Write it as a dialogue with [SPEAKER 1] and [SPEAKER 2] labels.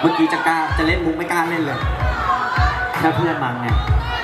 [SPEAKER 1] เมื่อกี้จะกล้าจะเล่นมุกไม่กล้าเล่นเลยแค่เพื่อนมังไงร้องได้ช่วยกันร้องไหม
[SPEAKER 2] ช่วยร้อง